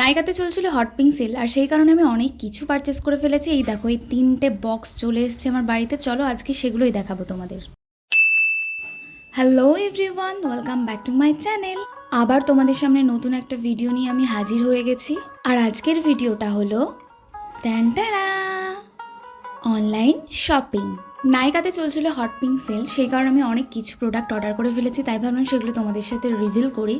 নাইকাতে চলছিল hot pink sell আর সেই কারণে আমি অনেক কিছু পারচেস করে ফেলেছি। এই দেখো, এই তিনটে বক্স চলে এসেছে আমার বাড়িতে। চলো, আজকে সেগুলোই দেখাবো তোমাদের। Hello everyone welcome back to my channel আবার তোমাদের সামনে নতুন একটা ভিডিও নিয়ে আমি হাজির হয়ে গেছি। আর আজকের ভিডিওটা হলো ট্যান্টারা অনলাইন শপিং নাইকাতে চলছিল হট পিঙ্ক সেল সেই কারণে আমি অনেক কিছু প্রোডাক্ট অর্ডার করে ফেলেছি, তাই ভাবলাম সেগুলো তোমাদের সাথে রিভিল করি।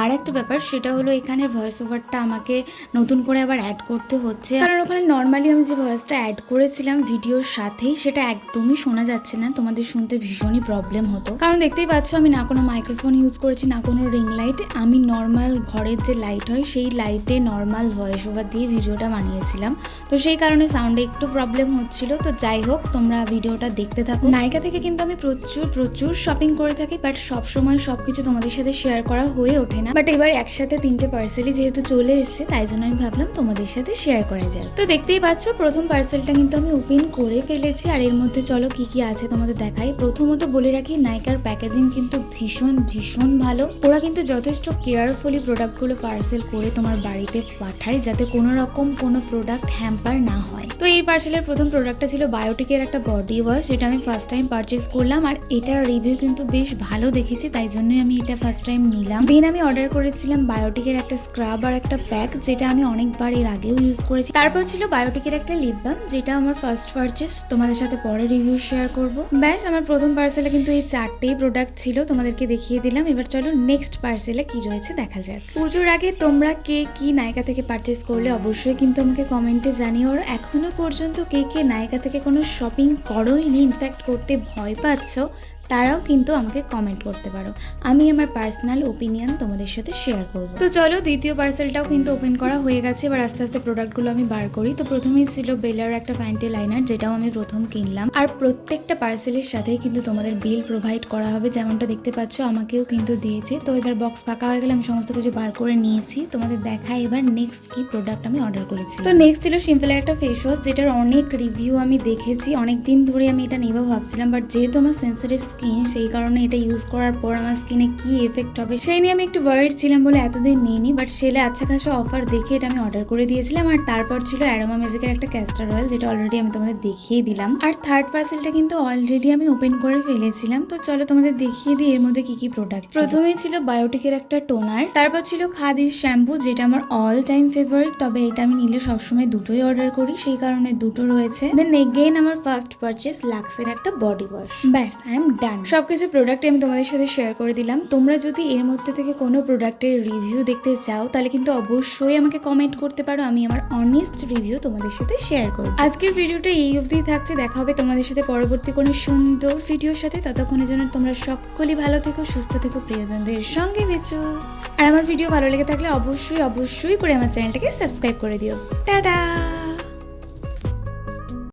আর একটা ব্যাপার, সেটা হলো এখানে ভয়েস ওভারটা আমাকে নতুন করে আবার অ্যাড করতে হচ্ছে। কারণ ওখানে নর্মালি আমি যে ভয়েসটা অ্যাড করেছিলাম ভিডিওর সাথেই, সেটা একদমই শোনা যাচ্ছে না, তোমাদের শুনতে ভীষণই প্রবলেম হতো। কারণ দেখতেই পাচ্ছ, আমি না কোনো মাইক্রোফোন ইউজ করেছি, না কোনো রিং লাইট আমি নর্মাল ঘরের যে লাইট হয়, সেই লাইটে নর্মাল ভয়েস ওভার দিয়ে ভিডিওটা বানিয়েছিলাম। তো সেই কারণে সাউন্ডে একটু প্রবলেম হচ্ছিল। তো যাই হোক, তোমরা ভিডিওটা দেখতে থাকো। নায়িকা থেকে কিন্তু আমি প্রচুর প্রচুর শপিং করে থাকি বাট সব সময় সব কিছু তোমাদের সাথে শেয়ার করা হয়ে ওঠে না। বাট এবার একসাথে তিনটে পার্সেলই যেহেতু চলে এসেছে, তাই জন্য আমি ভাবলাম তোমাদের সাথে শেয়ার করা যায় তো দেখতেই পাচ্ছ, প্রথম পার্সেলটা কিন্তু আমি ওপেন করে ফেলেছি, আর এর মধ্যে চলো কি কি আছে তোমাদের দেখাই। প্রথমত বলে রাখি, নায়িকার প্যাকেজিং কিন্তু ভীষণ ভীষণ ভালো। ওরা কিন্তু যথেষ্ট কেয়ারফুলি প্রোডাক্টগুলো পার্সেল করে তোমার বাড়িতে পাঠায়, যাতে কোনো রকম কোনো প্রোডাক্ট হ্যাম্পার না হয়। তো এই পার্সেলের প্রথম প্রোডাক্টটা ছিল বায়োটিকের একটা বডি ওয়াশ যেটা আমি ফার্স্ট টাইম পারচেস করলাম, আর এটার রিভিউ কিন্তু বেশ ভালো দেখেছি, তাই জন্যই আমি এটা ফার্স্ট টাইম নিলাম। দেন আমি অর্ডার করেছিলাম বায়োটিকের একটা স্ক্রাব আর একটা প্যাক যেটা আমি অনেকবার এর আগেও ইউজ করেছি। তারপর ছিল বায়োটিকের একটা লিপ বাম যেটা আমার ফার্স্ট পারচেস তোমাদের সাথে পরে রিভিউ শেয়ার করব। ব্যাস, আমার প্রথম পার্সেলে কিন্তু এই চারটেই প্রোডাক্ট ছিল, তোমাদেরকে দেখিয়ে দিলাম। এবার চলো নেক্সট পার্সেলে কি রয়েছে দেখা যাক। পুজোর আগে তোমরা কে কি নায়িকা থেকে পারচেস করলে, অবশ্যই কিন্তু আমাকে কমেন্টে জানিও। আর এখনও পর্যন্ত কে কে নায়িকা থেকে কোনো শপিং করোইনি ইনফ্যাক্ট করতে ভয় পাচ্ছ তারাও কিন্তু আমাকে কমেন্ট করতে পারো। আমি আমার পার্সোনাল ওপিনিয়ন তোমাদের সাথে শেয়ার করব। তো চলো, দ্বিতীয় পার্সেলটাও কিন্তু ওপেন করা হয়ে গেছে। এবার আস্তে আস্তে প্রোডাক্টগুলো আমি বার করি। তো প্রথমেই ছিল বেলার একটা প্যান্টি লাইনার যেটাও আমি প্রথম কিনলাম। আর প্রত্যেকটা পার্সেলের সাথেই কিন্তু তোমাদের বিল প্রোভাইড করা হবে। যেমনটা দেখতে পাচ্ছ, আমাকেও কিন্তু দিয়েছে। তো এবার বক্স ফাঁকা হয়ে গেলে আমি সমস্ত কিছু বার করে নিয়েছি। তোমাদের দেখা এবার নেক্সট কি প্রোডাক্ট আমি অর্ডার করেছি। তো নেক্সট ছিল সিম্পলের একটা ফেস ওয়াশ যেটার অনেক রিভিউ আমি দেখেছি। অনেক দিন ধরে আমি এটা নেব ভাবছিলাম বাট যেহেতু আমার সেন্সিটিভ স্কিন সেই কারণে এটা ইউজ করার পর আমার স্কিনে কি এফেক্ট হবে, সেই নিয়ে আমি একটু ওয়ারিড ছিলাম বলে এতদিন নিইনি বাট সেলে আচ্ছা খাসা অফার দেখে এটা আমি অর্ডার করে দিয়েছিলাম। আর তারপর ছিল অ্যারোমা ম্যাজিকের একটা ক্যাস্টার অয়েল যেটা অলরেডি আমি তোমাদের দেখিয়ে দিলাম। আর থার্ড পার্সেলটা কিন্তু অলরেডি আমি ওপেন করে ফেলেছিলাম। তো চলো তোমাদের দেখিয়ে দিই এর মধ্যে কি কি প্রোডাক্ট প্রথমেই ছিল বায়োটিকের একটা টোনার তারপর ছিল খাদির শ্যাম্পু যেটা আমার অল টাইম ফেভারিট তবে এটা আমি নিলে সবসময় দুটোই অর্ডার করি, সেই কারণে দুটো রয়েছে। দেন এগেইন আমার ফার্স্ট পারচেস লাক্সের একটা বডি ওয়াশ ব্যাস আই এম ডান সবকিছু প্রোডাক্ট আমি তোমাদের সাথে শেয়ার করে দিলাম। তোমরা যদি এর মধ্যে থেকে কোনো প্রোডাক্টের রিভিউ দেখতে চাও, তাহলে কিন্তু অবশ্যই আমাকে কমেন্ট করতে পারো। আমি আমার অনেস্ট রিভিউ তোমাদের সাথে শেয়ার করব। আজকের ভিডিওটা এই অবধিই থাকছে। দেখা হবে তোমাদের সাথে পরবর্তী কোনো সুন্দর ভিডিওর সাথে। ততক্ষণের জন্য তোমরা সকলেই ভালো থেকো, সুস্থ থেকো, প্রিয়জনদের সঙ্গে বেঁচো। আর আমার ভিডিও ভালো লেগে থাকলে অবশ্যই অবশ্যই করে আমার চ্যানেলটাকে সাবস্ক্রাইব করে দিও। টাটা!